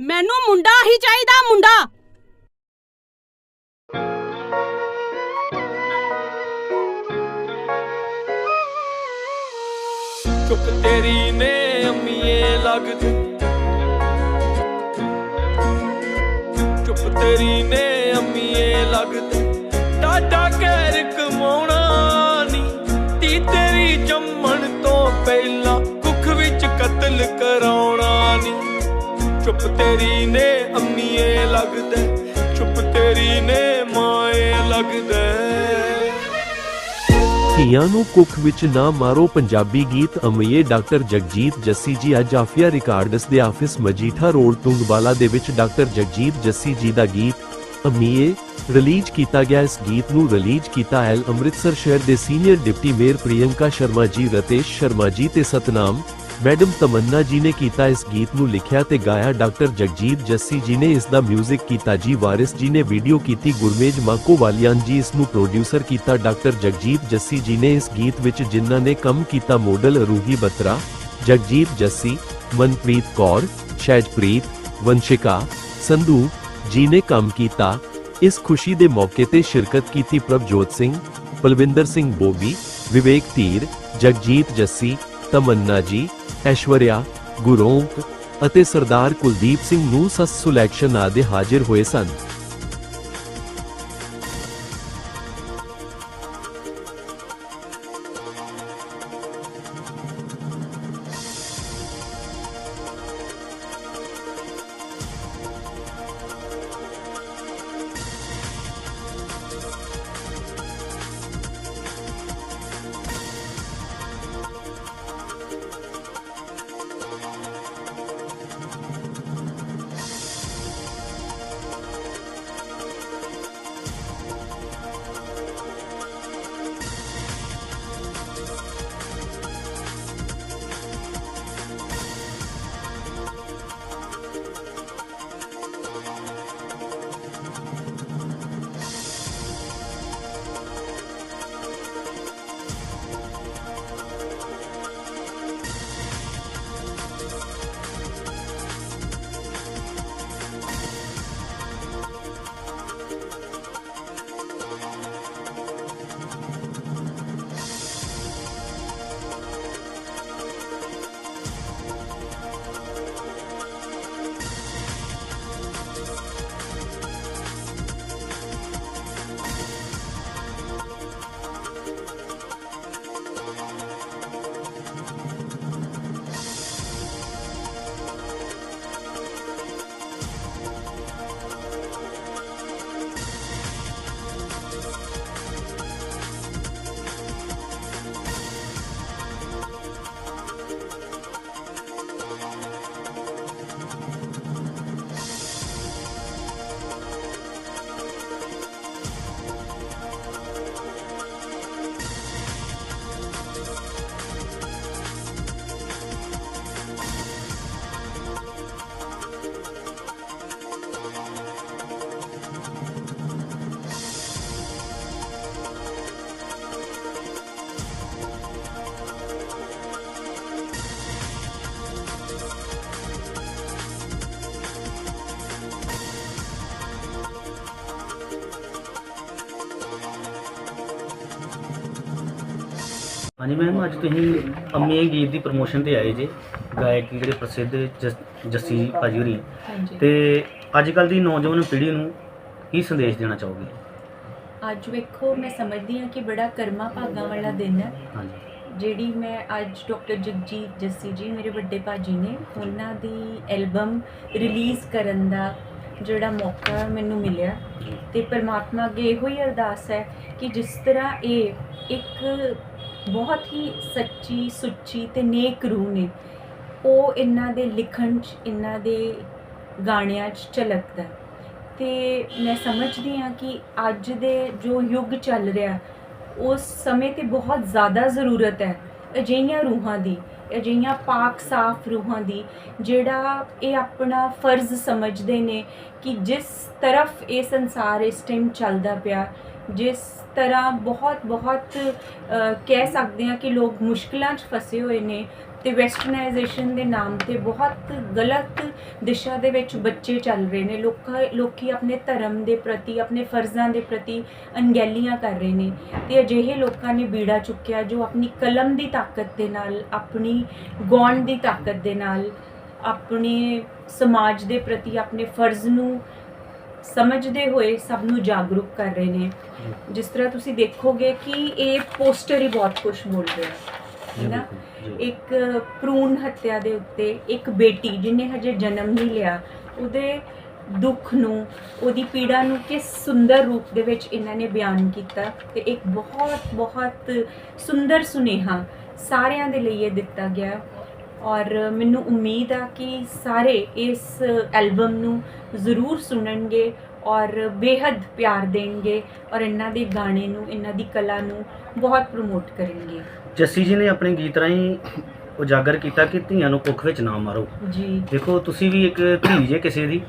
ਮੈਨੂੰ ਮੁੰਡਾ ਹੀ ਚਾਹੀਦਾ, ਮੁੰਡਾ। ਚੁੱਪ ਤੇਰੀ ਨੇ ਅੰਮੀਏ ਲੱਗਦੀ ਚੁੱਪ ਤੇਰੀ ਨੇ ਅੰਮੀਏ ਲੱਗਦੀ ਟਾਟਾ ਕਹਿਰ ਕਮਾਉਣ ਚੁੱਪ ਤੇਰੀ ਨੇ ਅੰਮੀਏ ਲੱਗਦਾ ਚੁੱਪ ਤੇਰੀ ਨੇ ਮਾਏ ਲੱਗਦਾ ਧੀਆਂ ਨੂੰ ਕੁੱਖ ਵਿੱਚ ਨਾ ਮਾਰੋ ਪੰਜਾਬੀ ਗੀਤ ਅਮਈਏ ਡਾਕਟਰ ਜਗਜੀਤ ਜੱਸੀ ਜੀ। ਅੱਜ ਆਫੀਆ ਰਿਕਾਰਡਸ ਦੇ ਆਫਿਸ ਮਜੀਠਾ ਰੋਡ ਤੁੰਗਵਾਲਾ ਦੇ ਵਿੱਚ ਡਾਕਟਰ ਜਗਜੀਤ ਜੱਸੀ ਜੀ ਦਾ ਗੀਤ ਅਮਈਏ ਰਿਲੀਜ਼ ਕੀਤਾ ਗਿਆ। ਇਸ ਗੀਤ ਨੂੰ ਰਿਲੀਜ਼ ਕੀਤਾ ਐਲ ਅੰਮ੍ਰਿਤਸਰ ਸ਼ਹਿਰ ਦੇ senior deputy mayor Priyanka Sharma ji, Ratesh Sharma ਜੀ ਤੇ ਸਤਨਾਮ ਮੈਡਮ ਤਮੰਨਾ ਜੀ ਨੇ ਕੀਤਾ ਇਸ ਗੀਤ ਨੂੰ ਲਿਖਿਆ ਤੇ ਗਾਇਆ ਡਾਕਟਰ ਜਗਜੀਤ ਜੱਸੀ ਜੀ ਨੇ ਇਸ ਦਾ 뮤직 ਕੀਤਾ ਜੀ। ਵਾਰਿਸ ਜੀ ਨੇ ਵੀਡੀਓ ਕੀਤੀ, ਗੁਰਮੇਜ ਮਾਕੋ ਜੀ ਇਸ ਨੂੰ ਪ੍ਰੋਡਿਊਸਰ ਕੀਤਾ। ਡਾਕਟਰ ਜਗਜੀਤ ਜੱਸੀ ਜੀ ਨੇ ਇਸ ਗੀਤ ਵਿੱਚ ਜਿਨ੍ਹਾਂ ਨੇ ਕੰਮ ਕੀਤਾ ਮਾਡਲ ਰੂਹੀ ਬਤਰਾ, ਜਗਜੀਤ ਜੱਸੀ, ਮਨਪ੍ਰੀਤ ਕੌਰ, ਸ਼ੈਜਪ੍ਰੀਤ, ਵੰਸ਼ਿਕਾ, ਸੰਧੂ ਜੀ ਨੇ ਕੰਮ ਕੀਤਾ। ਇਸ ਖੁਸ਼ੀ ਦੇ ਮੌਕੇ ਤੇ ਸ਼ਿਰਕਤ ਕੀਤੀ ਪ੍ਰਭਜੋਤ ਸਿੰਘ, ਬਲਵਿੰਦਰ ਸਿੰਘ ਬੋਬੀ ਵਿਵੇਕ ਧੀਰ, ਜਗਜੀਤ ਜੱਸੀ, ਤਮੰਨਾ ਜੀ ਐਸ਼ਵਰਿਆ ਗੁਰੋਂਕ ਅਤੇ ਸਰਦਾਰ ਕੁਲਦੀਪ ਸਿੰਘ ਨੂੰ ਸਸ ਸਿਲੈਕਸ਼ਨ ਆਦਿ ਹਾਜ਼ਰ ਹੋਏ ਸਨ। ਹਾਂਜੀ ਮੈਮ ਅੱਜ ਤੁਸੀਂ ਅੰਮੀ ਗੀਤ ਦੀ ਪ੍ਰੋਮੋਸ਼ਨ ਤੇ ਆਏ ਜੇ ਗਾਇਕ ਜਿਹੜੇ ਪ੍ਰਸਿੱਧ ਜਸ- ਜੱਸੀ ਭਾਜੀ ਹੋਰੀ। ਹਾਂਜੀ। ਤੇ ਅੱਜ ਕੱਲ ਦੀ ਨੌਜਵਾਨ ਪੀੜ੍ਹੀ ਨੂੰ ਕੀ ਸੰਦੇਸ਼ ਦੇਣਾ ਚਾਹੋਗੇ? ਅੱਜ ਵੇਖੋ ਮੈਂ ਸਮਝਦੀ ਹਾਂ ਕਿ ਬੜਾ ਕਰਮਾ ਭਾਗਾਂ ਵਾਲਾ ਦਿਨ ਹੈ। ਹਾਂਜੀ। ਜਿਹੜੀ ਮੈਂ ਅੱਜ ਡਾਕਟਰ ਜਗਜੀਤ ਜੱਸੀ ਜੀ ਮੇਰੇ ਵੱਡੇ ਭਾਜੀ ਨੇ ਉਹਨਾਂ ਦੀ ਐਲਬਮ ਰਿਲੀਜ਼ ਕਰਨ ਦਾ ਜਿਹੜਾ ਮੌਕਾ ਮੈਨੂੰ ਮਿਲਿਆ। ਤੇ ਪਰਮਾਤਮਾ ਅੱਗੇ ਇਹੋ ਹੀ ਅਰਦਾਸ ਹੈ ਕਿ ਜਿਸ ਤਰ੍ਹਾਂ ਇਹ ਇੱਕ ਬਹੁਤ ਹੀ ਸੱਚੀ, ਸੁੱਚੀ ਤੇ ਨੇਕ ਰੂਹ ਨੇ ਉਹ ਇਹਨਾਂ ਦੇ ਲਿਖਣ 'ਚ, ਇਹਨਾਂ ਦੇ ਗਾਣਿਆਂ 'ਚ ਝਲਕਦਾ ਹੈ। ਤੇ ਮੈਂ ਸਮਝਦੀ ਹਾਂ ਕਿ ਅੱਜ ਦੇ ਜੋ ਯੁੱਗ ਚੱਲ ਰਿਹਾ, ਉਸ ਸਮੇਂ ਤੇ ਬਹੁਤ ਜ਼ਿਆਦਾ ਜ਼ਰੂਰਤ ਹੈ ਅਜਿਹੀਆਂ ਰੂਹਾਂ ਦੀ, ਅਜਿਹੀਆਂ ਪਾਕ, ਸਾਫ਼ ਰੂਹਾਂ ਦੀ, ਜਿਹੜਾ ਇਹ ਆਪਣਾ ਫਰਜ਼ ਸਮਝਦੇ ਨੇ ਕਿ ਜਿਸ ਤਰਫ ਇਹ ਸੰਸਾਰ ਇਸ ਟਾਈਮ ਚੱਲਦਾ ਪਿਆ ਜਿਸ ਤਰ੍ਹਾਂ ਬਹੁਤ ਬਹੁਤ ਕਹਿ ਸਕਦੇ ਹਾਂ ਕਿ ਲੋਕ ਮੁਸ਼ਕਲਾਂ 'ਚ ਫਸੇ ਹੋਏ ਨੇ ਤੇ ਵੈਸਟਰਨਾਈਜੇਸ਼ਨ ਦੇ ਨਾਮ ਤੇ ਬਹੁਤ ਗਲਤ ਦਿਸ਼ਾ ਦੇ ਵਿੱਚ ਬੱਚੇ ਚੱਲ ਰਹੇ ਨੇ। ਲੋਕਾਂ, ਲੋਕੀ ਆਪਣੇ ਧਰਮ ਦੇ ਪ੍ਰਤੀ, ਆਪਣੇ ਫਰਜ਼ਾਂ ਦੇ ਪ੍ਰਤੀ ਅਣਗਹਿਲੀਆਂ ਕਰ ਰਹੇ ਨੇ ਤੇ ਅਜਿਹੇ ਲੋਕਾਂ ਨੇ ਬੀੜਾ ਚੁੱਕਿਆ ਜੋ ਆਪਣੀ ਕਲਮ ਦੀ ਤਾਕਤ ਦੇ ਨਾਲ, ਆਪਣੀ ਗੌਣ ਦੀ ਤਾਕਤ ਦੇ ਨਾਲ, ਆਪਣੇ ਸਮਾਜ ਦੇ ਪ੍ਰਤੀ, ਆਪਣੇ ਫਰਜ਼ ਨੂੰ ਸਮਝਦੇ ਹੋਏ ਸਭ ਨੂੰ ਜਾਗਰੂਕ ਕਰ ਰਹੇ ਨੇ। ਜਿਸ ਤਰ੍ਹਾਂ ਤੁਸੀਂ ਦੇਖੋਗੇ ਕਿ ਇਹ ਪੋਸਟਰ ਹੀ ਬਹੁਤ ਕੁਝ ਬੋਲ ਰਿਹਾ। ਹੈ ਨਾ ਇੱਕ ਭਰੂਣ ਹੱਤਿਆ ਦੇ ਉੱਤੇ ਇੱਕ ਬੇਟੀ ਜਿਹਨੇ ਹਜੇ ਜਨਮ ਨਹੀਂ ਲਿਆ ਉਹਦੇ ਦੁੱਖ ਨੂੰ ਉਹਦੀ ਪੀੜਾ ਨੂੰ ਕਿਸ ਸੁੰਦਰ ਰੂਪ ਦੇ ਵਿੱਚ ਇਹਨਾਂ ਨੇ ਬਿਆਨ ਕੀਤਾ ਤੇ ਇੱਕ ਬਹੁਤ ਬਹੁਤ ਸੁੰਦਰ ਸੁਨੇਹਾ ਸਾਰਿਆਂ ਦੇ ਲਈ ਇਹ ਦਿੱਤਾ ਗਿਆ। ਔਰ ਮੈਨੂੰ ਉਮੀਦ ਆ ਕਿ ਸਾਰੇ ਇਸ ਐਲਬਮ ਨੂੰ ਜ਼ਰੂਰ ਸੁਣਨਗੇ ਔਰ ਬੇਹੱਦ ਪਿਆਰ ਦੇਣਗੇ ਔਰ ਇਹਨਾਂ ਦੇ ਗਾਣੇ ਨੂੰ ਇਹਨਾਂ ਦੀ ਕਲਾ ਨੂੰ ਬਹੁਤ ਪ੍ਰਮੋਟ ਕਰਨਗੇ। ਜੱਸੀ ਜੀ ਨੇ ਆਪਣੇ ਗੀਤ ਰਾਹੀਂ ਉਜਾਗਰ ਕੀਤਾ ਕਿ ਧੀਆਂ ਨੂੰ ਕੁੱਖ ਵਿੱਚ ਨਾ ਮਾਰੋ। ਜੀ। ਦੇਖੋ ਤੁਸੀਂ ਵੀ ਇੱਕ ਧੀ ਜੇ ਕਿਸੇ ਦੀ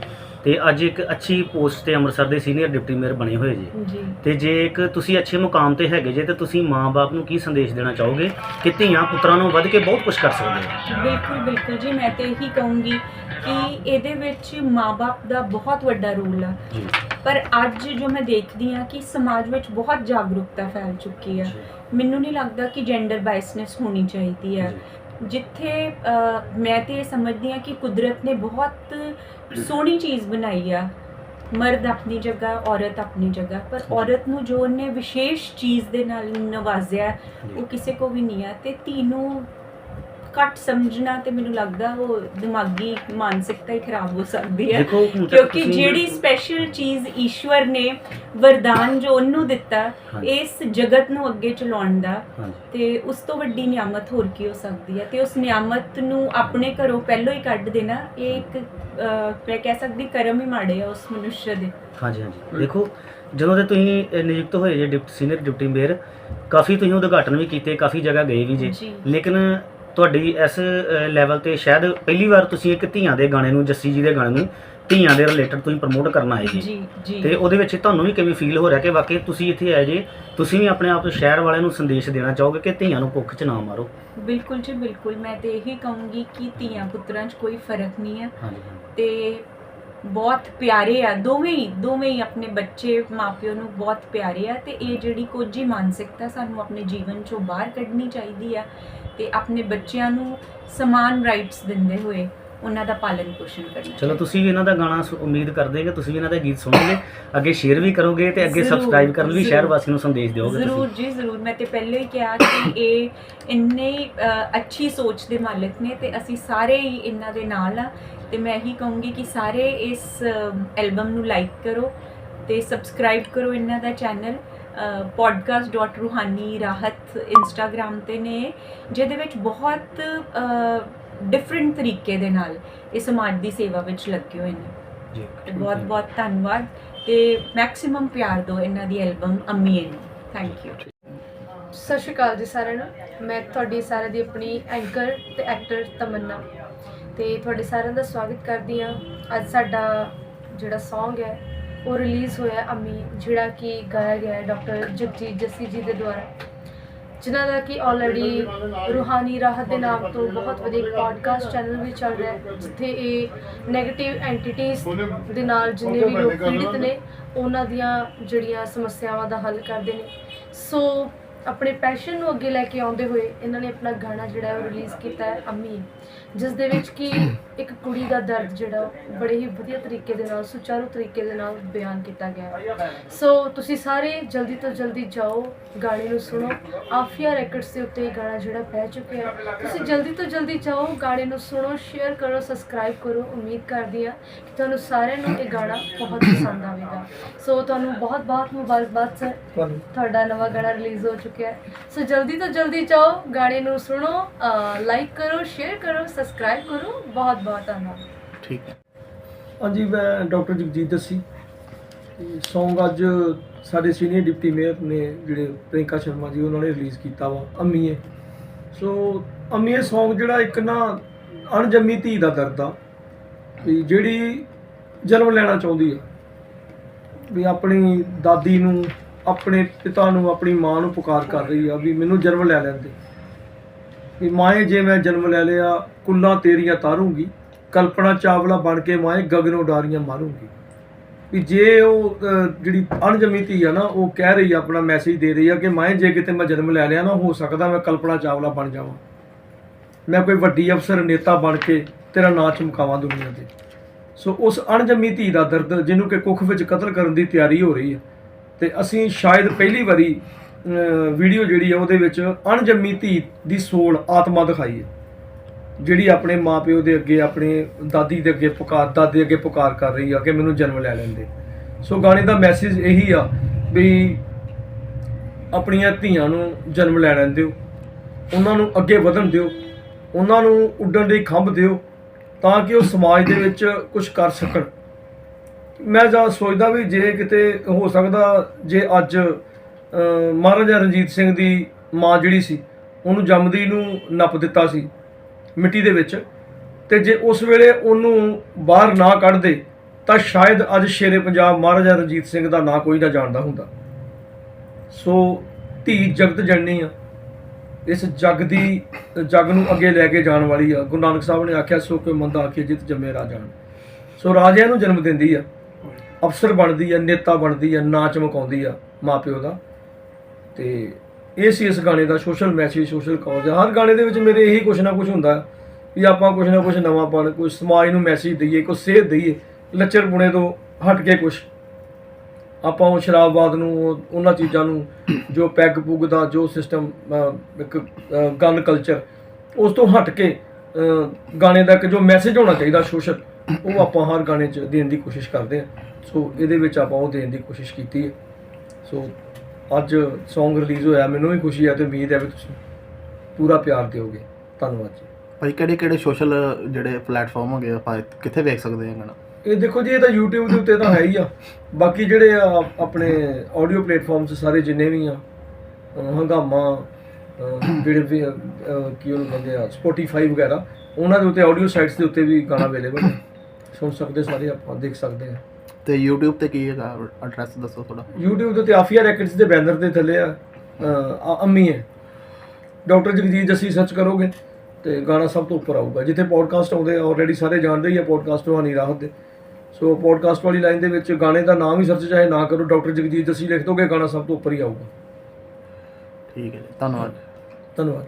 ਤੇ ਅੱਜ ਇੱਕ ਅੱਛੀ ਪੋਸਟ ਤੇ ਅੰਮ੍ਰਿਤਸਰ ਦੇ ਸੀਨੀਅਰ ਡਿਪਟੀ ਮੇਅਰ ਬਣੇ ਹੋਏ ਜੀ। ਜੀ। ਤੇ ਜੇ ਇੱਕ ਤੁਸੀਂ ਅੱਛੇ ਮੁਕਾਮ ਤੇ ਹੈਗੇ ਜੇ ਤੇ ਤੁਸੀਂ ਮਾਂ-ਬਾਪ ਨੂੰ ਕੀ ਸੰਦੇਸ਼ ਦੇਣਾ ਚਾਹੋਗੇ ਕਿ ਧੀਆਂ ਪੁੱਤਰਾਂ ਨੂੰ ਵੱਧ ਕੇ ਬਹੁਤ ਕੁਝ ਕਰ ਸਕਦੇ ਹੋ? ਬਿਲਕੁਲ ਬਿਲਕੁਲ ਜੀ ਮੈਂ ਤੇ ਇਹੀ ਕਹੂੰਗੀ ਕਿ ਇਹਦੇ ਵਿੱਚ ਮਾਪੇ ਦਾ ਬਹੁਤ ਵੱਡਾ ਰੋਲ ਆ। ਜੀ। ਪਰ ਅੱਜ ਜੋ ਮੈਂ ਦੇਖਦੀ ਆ ਕਿ ਸਮਾਜ ਵਿੱਚ ਬਹੁਤ ਜਾਗਰੂਕਤਾ ਫੈਲ ਚੁੱਕੀ ਆ। ਮੈਨੂੰ ਨਹੀਂ ਲੱਗਦਾ ਕਿ ਜੈਂਡਰ ਬਾਇਸਨੈਸ ਹੋਣੀ ਚਾਹੀਦੀ ਆ। ਜਿੱਥੇ ਮੈਂ ਤੇ ਸਮਝਦੀ ਆ ਕਿ ਕੁਦਰਤ ਨੇ ਬਹੁਤ ਸੋਹਣੀ ਚੀਜ਼ ਬਣਾਈ ਆ। ਮਰਦ ਆਪਣੀ ਜਗ੍ਹਾ ਔਰਤ ਆਪਣੀ ਜਗ੍ਹਾ ਪਰ ਔਰਤ ਨੂੰ ਜੋ ਉਹਨੇ ਵਿਸ਼ੇਸ਼ ਚੀਜ਼ ਦੇ ਨਾਲ ਨਵਾਜ਼ਿਆ ਉਹ ਕਿਸੇ ਕੋ ਵੀ ਨਹੀਂ ਆ ਤੇ ਧੀ ਨੂੰ ਘੱਟ ਸਮਝਣਾ ਤੇ ਮੈਨੂੰ ਲੱਗਦਾ ਉਹ ਦਿਮਾਗੀ ਮਾਨਸਿਕਤਾ ਹੀ ਖਰਾਬ ਹੋ ਸਕਦੀ ਹੈ। ਕਿਉਂਕਿ ਜਿਹੜੀ ਸਪੈਸ਼ਲ ਚੀਜ਼ ਈਸ਼ਵਰ ਨੇ ਵਰਦਾਨ ਜੋ ਉਹਨੂੰ ਦਿੱਤਾ। ਇਸ ਜਗਤ ਨੂੰ ਅੱਗੇ ਚਲਾਉਣ ਦਾ ਤੇ ਉਸ ਤੋਂ ਵੱਡੀ ਨਿਆਮਤ ਹੋਰ ਕੀ ਹੋ ਸਕਦੀ ਹੈ? ਤੇ ਉਸ ਨਿਆਮਤ ਨੂੰ ਆਪਣੇ ਘਰੋਂ ਪਹਿਲਾਂ ਹੀ ਕੱਢ ਦੇਣਾ ਇਹ ਇੱਕ ਮੈਂ ਕਹਿ ਸਕਦੀ ਕਰਮ ਹੀ ਮਾੜੇ ਆ ਉਸ ਮਨੁੱਸ਼ ਦੇ। ਹਾਂਜੀ ਹਾਂਜੀ। ਦੇਖੋ ਜਦੋਂ ਦੇ ਤੁਸੀਂ ਨਿਯੁਕਤ ਹੋਏ ਜੇ ਡਿਪਟੀ ਸੀਨੀਅਰ ਡਿਪਟੀ ਮੇਅਰ ਕਾਫੀ ਤੁਸੀਂ ਉਦਘਾਟਨ ਵੀ ਕੀਤੇ ਕਾਫੀ ਜਗ੍ਹਾ ਗਏ ਵੀ ਜੀ। ਲੇਕਿਨ ਤੁਹਾਡੀ ਇਸ ਲੈਵਲ ਤੇ ਸ਼ਾਇਦ ਪਹਿਲੀ ਵਾਰ ਤੁਸੀਂ ਇੱਕ ਧੀਆਂ ਦੇ ਗਾਣੇ ਨੂੰ ਜੱਸੀ ਜੀ ਦੇ ਗਾਣੇ ਨੂੰ ਧੀਆਂ ਦੇ ਰਿਲੇਟਡ ਤੁਸੀਂ ਪ੍ਰਮੋਟ ਕਰਨ ਆਏ ਜੀ। ਤੇ ਉਹਦੇ ਵਿੱਚ ਤੁਹਾਨੂੰ ਵੀ ਕਿਵੇਂ ਫੀਲ ਹੋ ਰਿਹਾ ਕਿ ਵਾਕਈ ਤੁਸੀਂ ਇੱਥੇ ਆਏ ਜੇ ਤੁਸੀਂ ਵੀ ਆਪਣੇ ਆਪ ਸ਼ਹਿਰ ਵਾਲਿਆਂ ਨੂੰ ਸੰਦੇਸ਼ ਦੇਣਾ ਚਾਹੋਗੇ ਕਿ ਧੀਆਂ ਨੂੰ ਕੁੱਖ 'ਚ ਨਾ ਮਾਰੋ? ਬਿਲਕੁਲ ਜੀ ਬਿਲਕੁਲ। ਮੈਂ ਤੇ ਇਹੀ ਕਹੂੰਗੀ ਕਿ ਧੀਆਂ ਪੁੱਤਰਾਂ 'ਚ ਕੋਈ ਫ਼ਰਕ ਨਹੀਂ ਹੈ। ਤੇ ਬਹੁਤ ਪਿਆਰੇ ਆ ਦੋਵੇਂ ਹੀ ਦੋਵੇਂ ਹੀ ਆਪਣੇ ਬੱਚੇ ਮਾਪਿਓ ਨੂੰ ਬਹੁਤ ਪਿਆਰੇ ਆ। ਤੇ ਇਹ ਜਿਹੜੀ ਕੋਝੀ ਮਾਨਸਿਕਤਾ ਸਾਨੂੰ ਆਪਣੇ ਜੀਵਨ ਚੋਂ ਬਾਹਰ ਕੱਢਣੀ ਚਾਹੀਦੀ ਆ ਤੇ ਆਪਣੇ ਬੱਚਿਆਂ ਨੂੰ ਸਮਾਨ ਰਾਈਟਸ ਦਿੰਦੇ ਹੋਏ ਉਹਨਾਂ ਦਾ ਪਾਲਣ ਪੋਸ਼ਣ ਕਰਨਾ ਚਲੋ। ਤੁਸੀਂ ਵੀ ਇਹਨਾਂ ਦਾ ਗਾਣਾ ਸੁ- ਉਮੀਦ ਕਰਦੇ ਕਿ ਤੁਸੀਂ ਵੀ ਇਹਨਾਂ ਦਾ ਗੀਤ ਸੁਣੋਗੇ ਅੱਗੇ ਸ਼ੇਅਰ ਵੀ ਕਰੋਗੇ ਤੇ ਅੱਗੇ ਜ਼ਰੂਰ, ਸਬਸਕ੍ਰਾਈਬ ਕਰਨ ਲਈ ਸ਼ਹਿਰ। ਵਾਸੀਆਂ ਨੂੰ ਸੰਦੇਸ਼ ਦਿਓਗੇ ਜ਼ਰੂਰ ਤੁਸੀਂ ਜੀ ਜ਼ਰੂਰ ਮੈਂ ਤੇ ਪਹਿਲੇ ਹੀ ਕਿਹਾ ਕਿ ਇਹ ਇੰਨੇ ਅ, ਅੱਛੀ ਸੋਚ ਦੇ ਮਾਲਕ ਨੇ ਤੇ ਅਸੀਂ ਸਾਰੇ ਹੀ ਇਹਨਾਂ ਦੇ ਨਾਲ ਆ ਤੇ ਮੈਂ ਇਹੀ ਕਹੂੰਗੀ ਕਿ ਸਾਰੇ ਇਸ ਐਲਬਮ ਨੂੰ ਲਾਈਕ ਕਰੋ ਤੇ ਸਬਸਕ੍ਰਾਈਬ ਕਰੋ ਇਹਨਾਂ ਦਾ ਚੈਨਲ podcast.ruhani rahat ਇੰਸਟਾਗ੍ਰam ਤੇ ਨੇ ਜਿਹਦੇ ਵਿੱਚ ਬਹੁਤ ਡਿਫਰੈਂਟ ਤਰੀਕੇ ਦੇ ਨਾਲ ਇਹ ਸਮਾਜ ਦੀ ਸੇਵਾ ਵਿੱਚ ਲੱਗੇ ਹੋਏ ਨੇ। ਜੀ ਬਹੁਤ ਬਹੁਤ ਧੰਨਵਾਦ ਤੇ ਮੈਕਸਿਮਮ ਪਿਆਰ ਦਿਓ ਇਹਨਾਂ ਦੀ ਐਲਬਮ ਅੰਮੀਏ ਨੂੰ ਥੈਂਕ ਯੂ ਸਤਿ ਸ਼੍ਰੀ ਅਕਾਲ ਜੀ ਸਾਰਿਆਂ ਨੂੰ। ਮੈਂ ਤੁਹਾਡੀ ਸਾਰਿਆਂ ਦੀ ਆਪਣੀ ਐਂਕਰ ਤੇ ਐਕਟਰ ਤਮੰਨਾ ਤੇ ਤੁਹਾਡੇ ਸਾਰਿਆਂ ਦਾ ਸਵਾਗਤ ਕਰਦੀ ਹਾਂ। ਅੱਜ ਸਾਡਾ ਜਿਹੜਾ Song ਹੈ ਉਹ ਰਿਲੀਜ਼ ਹੋਇਆ ਅਮੀ, ਜਿਹੜਾ ਕਿ ਗਾਇਆ ਗਿਆ ਹੈ ਡਾਕਟਰ ਜਗਜੀਤ ਜੱਸੀ ਜੀ ਦੇ ਦੁਆਰਾ, ਜਿਨ੍ਹਾਂ ਦਾ ਕਿ ਆਲਰੇਡੀ ਰੂਹਾਨੀ ਰਾਹਤ ਦੇ ਨਾਮ ਤੋਂ ਬਹੁਤ ਵਧੀਆ ਪੋਡਕਾਸਟ ਚੈਨਲ ਵੀ ਚੱਲ ਰਿਹਾ ਹੈ, ਜਿੱਥੇ ਇਹ 네ਗੇਟਿਵ ਐਂਟੀਟੀਜ਼ ਦੇ ਨਾਲ ਜਿੰਨੇ ਵੀ ਲੋਕ ਪੀੜਿਤ ਨੇ, ਉਹਨਾਂ ਦੀਆਂ ਜਿਹੜੀਆਂ ਸਮੱਸਿਆਵਾਂ ਦਾ ਹੱਲ ਕਰਦੇ ਨੇ। ਸੋ ਆਪਣੇ ਪੈਸ਼ਨ ਨੂੰ ਅੱਗੇ ਲੈ ਕੇ ਆਉਂਦੇ ਹੋਏ ਇਹਨਾਂ ਨੇ ਆਪਣਾ ਗਾਣਾ ਜਿਹੜਾ ਉਹ ਰਿਲੀਜ਼ ਕੀਤਾ ਹੈ ਅਮੀ। ਜਿਸ ਦੇ ਵਿੱਚ ਕਿ ਇੱਕ ਕੁੜੀ ਦਾ ਦਰਦ ਜਿਹੜਾ ਬੜੇ ਹੀ ਵਧੀਆ ਤਰੀਕੇ ਦੇ ਨਾਲ ਸੁਚਾਰੂ ਤਰੀਕੇ ਦੇ ਨਾਲ ਬਿਆਨ ਕੀਤਾ ਗਿਆ ਸੋ ਤੁਸੀਂ ਸਾਰੇ ਜਲਦੀ ਤੋਂ ਜਲਦੀ ਜਾਓ ਗਾਣੇ ਨੂੰ ਸੁਣੋ। ਆਫੀਆ ਰੈਕਰਡਸ ਦੇ ਉੱਤੇ ਇਹ ਗਾਣਾ ਜਿਹੜਾ ਪੈ ਚੁੱਕਿਆ ਤੁਸੀਂ ਜਲਦੀ ਤੋਂ ਜਲਦੀ ਜਾਓ ਗਾਣੇ ਨੂੰ ਸੁਣੋ ਸ਼ੇਅਰ ਕਰੋ ਸਬਸਕ੍ਰਾਈਬ ਕਰੋ। ਉਮੀਦ ਕਰਦੀ ਹਾਂ ਕਿ ਤੁਹਾਨੂੰ ਸਾਰਿਆਂ ਨੂੰ ਇਹ ਗਾਣਾ ਬਹੁਤ ਪਸੰਦ ਆਵੇਗਾ। ਸੋ ਤੁਹਾਨੂੰ ਬਹੁਤ ਬਹੁਤ ਮੁਬਾਰਕਬਾਦ ਸਰ ਤੁਹਾਡਾ ਨਵਾਂ ਗਾਣਾ ਰਿਲੀਜ਼ ਹੋ ਚੁੱਕਿਆ ਸੋ ਜਲਦੀ ਤੋਂ ਜਲਦੀ ਜਾਓ ਗਾਣੇ ਨੂੰ ਸੁਣੋ ਲਾਈਕ ਕਰੋ ਸ਼ੇਅਰ ਕਰੋ ਸਬਸਕ੍ਰਾਈਬ ਕਰੋ। ਬਹੁਤ ਬਹੁਤ ਧੰਨਵਾਦ। ਹਾਂਜੀ ਮੈਂ ਡਾਕਟਰ ਜਗਜੀਤ ਦੱਸੀ। ਸੌਂਗ ਅੱਜ ਸਾਡੇ ਸੀਨੀਅਰ ਡਿਪਟੀ ਮੇਅਰ ਨੇ ਜਿਹੜੇ ਪ੍ਰਿੰਕਾ ਸ਼ਰਮਾ ਜੀ ਉਹਨਾਂ ਨੇ ਰਿਲੀਜ਼ ਕੀਤਾ ਵਾ ਅੰਮੀਏ ਸੋ ਅੰਮੀਏ ਸੌਂਗ ਜਿਹੜਾ ਇੱਕ ਨਾ ਅਣਜੰਮੀ ਧੀ ਦਾ ਦਰਦ ਆ। ਵੀ ਜਿਹੜੀ ਜਨਮ ਲੈਣਾ ਚਾਹੁੰਦੀ ਆ। ਵੀ ਆਪਣੀ ਦਾਦੀ ਨੂੰ ਆਪਣੇ ਪਿਤਾ ਨੂੰ ਆਪਣੀ ਮਾਂ ਨੂੰ ਪੁਕਾਰ ਕਰ ਰਹੀ ਆ ਵੀ ਮੈਨੂੰ ਜਨਮ ਲੈ ਲੈਂਦੇ ਵੀ ਮਾਏ ਜੇ ਮੈਂ ਜਨਮ ਲੈ ਲਿਆ, ਕੁੱਲਾਂ ਤੇਰੀਆਂ ਤਾਰੂੰਗੀ, ਕਲਪਨਾ ਚਾਵਲਾ ਬਣ ਕੇ ਮਾਏ ਗਗਨੋਂ ਡਾਰੀਆਂ ਮਾਰੂੰਗੀ। ਵੀ ਜੇ ਉਹ ਜਿਹੜੀ ਅਣਜਮੀ ਧੀ ਆ ਨਾ, ਉਹ ਕਹਿ ਰਹੀ ਆ, ਆਪਣਾ ਮੈਸੇਜ ਦੇ ਰਹੀ ਆ ਕਿ ਮਾਏ ਜੇ ਕਿਤੇ ਮੈਂ ਜਨਮ ਲੈ ਲਿਆ ਨਾ, ਹੋ ਸਕਦਾ ਮੈਂ ਕਲਪਨਾ ਚਾਵਲਾ ਬਣ ਜਾਵਾਂ। ਮੈਂ ਕੋਈ ਵੱਡੀ ਅਫਸਰ, ਨੇਤਾ ਬਣ ਕੇ ਤੇਰਾ ਨਾਂ ਚਮਕਾਵਾਂ ਦੁਨੀਆ ਤੇ। ਸੋ ਉਸ ਅਣਜਮੀ ਧੀ ਦਾ ਦਰਦ ਜਿਹਨੂੰ ਕਿ ਕੁੱਖ ਵਿੱਚ ਕਤਲ ਕਰਨ ਦੀ ਤਿਆਰੀ ਹੋ ਰਹੀ ਹੈ ਤੇ ਅਸੀਂ ਸ਼ਾਇਦ ਪਹਿਲੀ ਵਾਰੀ ਵੀਡੀਓ ਜਿਹੜੀ ਆ ਉਹਦੇ ਵਿੱਚ ਅਣਜੰਮੀ ਧੀ ਦੀ ਸੋਲ ਆਤਮਾ ਦਿਖਾਈ ਹੈ। ਜਿਹੜੀ ਆਪਣੇ ਮਾਪਿਓ ਦੇ ਅੱਗੇ, ਆਪਣੇ ਦਾਦੀ ਦੇ ਅੱਗੇ ਪੁਕਾਰ, ਦਾਦੇ ਅੱਗੇ ਪੁਕਾਰ ਕਰ ਰਹੀ ਆ ਕਿ ਮੈਨੂੰ ਜਨਮ ਲੈ ਲੈਂਦੇ। ਸੋ ਗਾਣੇ ਦਾ ਮੈਸੇਜ ਇਹੀ ਆ ਵੀ ਆਪਣੀਆਂ ਧੀਆਂ ਨੂੰ ਜਨਮ ਲੈ ਲੈਣ ਦਿਓ ਉਹਨਾਂ ਨੂੰ ਅੱਗੇ ਵਧਣ ਦਿਓ। ਉਹਨਾਂ ਨੂੰ ਉੱਡਣ ਲਈ ਖੰਭ ਦਿਓ ਤਾਂ ਕਿ ਉਹ ਸਮਾਜ ਦੇ ਵਿੱਚ ਕੁਝ ਕਰ ਸਕਣ। ਮੈਂ ਜਾਂ ਸੋਚਦਾ ਵੀ ਜੇ ਕਿਤੇ ਹੋ ਸਕਦਾ, ਜੇ ਅੱਜ ਮਹਾਰਾਜਾ ਰਣਜੀਤ ਸਿੰਘ ਦੀ ਮਾਂ ਜਿਹੜੀ ਸੀ, ਉਹਨੂੰ ਜੰਮਦੀ ਨੂੰ ਨੱਪ ਦਿੱਤਾ ਸੀ ਮਿੱਟੀ ਦੇ ਵਿੱਚ ਤੇ ਜੇ ਉਸ ਵੇਲੇ ਉਹਨੂੰ ਬਾਹਰ ਨਾ ਕੱਢਦੇ ਤਾਂ ਸ਼ਾਇਦ ਅੱਜ ਸ਼ੇਰੇ ਪੰਜਾਬ ਮਹਾਰਾਜਾ ਰਣਜੀਤ ਸਿੰਘ ਦਾ ਨਾਂ ਕੋਈ ਨਾ ਜਾਣਦਾ ਹੁੰਦਾ। ਸੋ ਧੀ ਜਗਤ ਜਨਨੀ ਆ, ਇਸ ਜਗ ਦੀ, ਜਗ ਨੂੰ ਅੱਗੇ ਲੈ ਕੇ ਜਾਣ ਵਾਲੀ ਆ। ਗੁਰੂ ਨਾਨਕ ਸਾਹਿਬ ਨੇ ਆਖਿਆ, ਸੋ ਕੋਈ ਮੰਦਾ ਆਖੇ ਜਿਤ ਜੰਮੇ ਰਾਜਾਨ ਸੋ ਰਾਜਿਆਂ ਨੂੰ ਜਨਮ ਦਿੰਦੀ ਆ, ਅਫਸਰ ਬਣਦੀ ਆ, ਨੇਤਾ ਬਣਦੀ ਆ, ਨਾਂ ਚਮਕਾਉਂਦੀ ਆ ਮਾਪਿਓ ਦਾ। ਤੇ ਇਹ ਸੀ ਇਸ ਗਾਣੇ ਦਾ ਸੋਸ਼ਲ ਮੈਸੇਜ ਸੋਸ਼ਲ ਕਾਜ਼ ਹਰ ਗਾਣੇ ਦੇ ਵਿੱਚ ਮੇਰੇ ਇਹੀ ਕੁਛ ਨਾ ਕੁਛ ਹੁੰਦਾ ਵੀ ਆਪਾਂ ਕੁਛ ਨਾ ਕੁਛ ਨਵਾਂ ਪਣ, ਕੋਈ ਸਮਾਜ ਨੂੰ ਮੈਸੇਜ ਦਈਏ, ਕੋਈ ਸੇਧ ਦਈਏ ਲੱਚਰਪੁਣੇ ਤੋਂ ਹਟ ਕੇ ਕੁਛ। ਆਪਾਂ ਉਹ ਸ਼ਰਾਬਵਾਦ ਨੂੰ ਉਹ- ਉਹਨਾਂ ਚੀਜ਼ਾਂ ਨੂੰ, ਜੋ ਪੈਗ ਪੁੱਗ ਦਾ ਜੋ ਸਿਸਟਮ ਇੱਕ ਗਨ ਕਲਚਰ ਉਸ ਤੋਂ ਹਟ ਕੇ ਗਾਣੇ ਦਾ ਇੱਕ ਜੋ ਮੈਸੇਜ ਹੋਣਾ ਚਾਹੀਦਾ ਸੋਸ਼ਲ ਉਹ ਆਪਾਂ ਹਰ ਗਾਣੇ 'ਚ ਦੇਣ ਦੀ ਕੋਸ਼ਿਸ਼ ਕਰਦੇ ਹਾਂ। ਸੋ ਇਹਦੇ ਵਿੱਚ ਆਪਾਂ ਉਹ ਦੇਣ ਦੀ ਕੋਸ਼ਿਸ਼ ਕੀਤੀ ਹੈ। ਸੋ ਅੱਜ Song ਰਿਲੀਜ਼ ਹੋਇਆ ਮੈਨੂੰ ਵੀ ਖੁਸ਼ੀ ਹੈ ਤੇ ਉਮੀਦ ਹੈ ਵੀ ਤੁਸੀਂ ਪੂਰਾ ਪਿਆਰ ਦਿਓਗੇ। ਧੰਨਵਾਦ ਜੀ। ਭਾਈ ਕਿਹੜੇ ਕਿਹੜੇ ਸੋਸ਼ਲ ਜਿਹੜੇ ਪਲੇਟਫਾਰਮ ਹੈਗੇ ਆਪਾਂ ਕਿੱਥੇ ਵੇਖ ਸਕਦੇ ਹਾਂ ਗਾਣਾ ਇਹ ਦੇਖੋ ਜੀ ਇਹ ਤਾਂ YouTube ਦੇ ਉੱਤੇ ਤਾਂ ਹੈ ਹੀ ਆ। ਬਾਕੀ ਜਿਹੜੇ ਆ ਆਪਣੇ ਆਡੀਓ ਪਲੇਟਫਾਰਮਸ ਸਾਰੇ ਜਿੰਨੇ ਵੀ ਆ ਹੰਗਾਮਾ ਜਿਹੜੇ ਵੀ ਕੀ ਉਹਨੂੰ ਕਹਿੰਦੇ ਆ Spotify ਵਗੈਰਾ ਉਹਨਾਂ ਦੇ ਉੱਤੇ ਆਡੀਓ ਸਾਈਟਸ ਦੇ ਉੱਤੇ ਵੀ ਗਾਣਾ ਅਵੇਲੇਬਲ ਹੈ ਸੁਣ ਸਕਦੇ ਸਾਰੇ ਆਪਾਂ ਦੇਖ ਸਕਦੇ ਆ। ਤੇ YouTube ਤੇ ਕੀ ਹੈਗਾ? ਐਡਰੈਸ ਦੱਸੋ ਥੋੜਾ YouTube ਦੇ ਉੱਤੇ ਆਫੀਆ ਰੈਕਟਸ ਦੇ ਬੈਨਰ ਦੇ ਥੱਲੇ ਆ ਆ- ਅੰਮੀ ਹੈ। ਡਾਕਟਰ ਜਗਜੀਤ ਜੱਸੀ ਸਰਚ ਕਰੋਗੇ ਤੇ ਗਾਣਾ ਸਭ ਤੋਂ ਉੱਪਰ ਆਊਗਾ। ਜਿੱਥੇ ਪੋਡਕਾਸਟ ਆਉਂਦੇ ਆ ਆਲਰੇਡੀ ਸਾਰੇ ਜਾਣਦੇ ਹੀ ਆ ਪੋਡਕਾਸਟ ਤੁਹਾਨੀ ਰਾਹਤ ਦੇ। ਸੋ ਪੋਡਕਾਸਟ ਵਾਲੀ ਲਾਈਨ ਦੇ ਵਿੱਚ ਗਾਣੇ ਦਾ ਨਾਮ ਹੀ ਸਰਚ ਚਾਹੇ ਨਾ ਕਰੋ ਡਾਕਟਰ ਜਗਜੀਤ ਜੱਸੀ ਲਿਖ ਦੋਗੇ ਗਾਣਾ ਸਭ ਤੋਂ ਉੱਪਰ ਹੀ ਆਊਗਾ। ਠੀਕ ਹੈ ਜੀ। ਧੰਨਵਾਦ। ਧੰਨਵਾਦ।